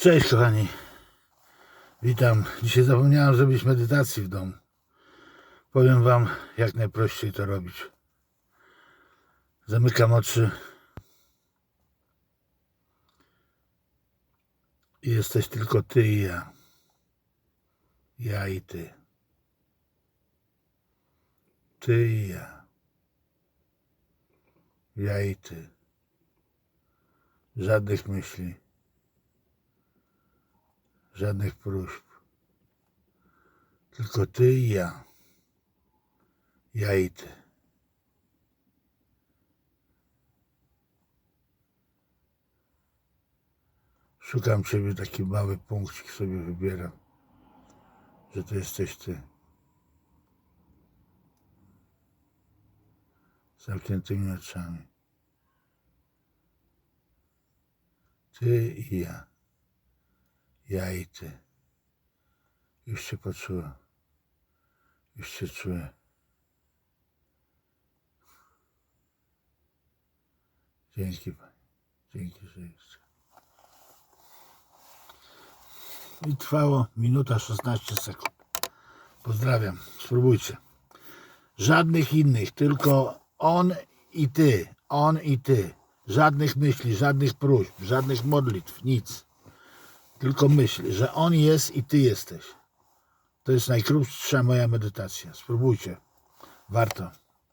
Cześć kochani. Witam. Dzisiaj zapomniałem zrobić medytacji w domu. Powiem wam jak najprościej to robić. Zamykam oczy. I jesteś tylko ty i ja. Ja i ty. Ty i ja. Ja i ty. Żadnych myśli. Żadnych próśb. Tylko ty i ja. Ja i ty. Szukam ciebie, taki mały punkcik sobie wybieram, że to jesteś ty. Z zamkniętymi oczami. Ty i ja. Ja i ty. Już cię poczułem. Już cię czuję. Dzięki Pani. Dzięki, że jeszcze. I trwało minuta 16 sekund. Pozdrawiam. Spróbujcie. Żadnych innych, tylko on i ty. On i ty. Żadnych myśli, żadnych próśb, żadnych modlitw, nic. Tylko myśl, że on jest i ty jesteś. To jest najkrótsza moja medytacja. Spróbujcie. Warto.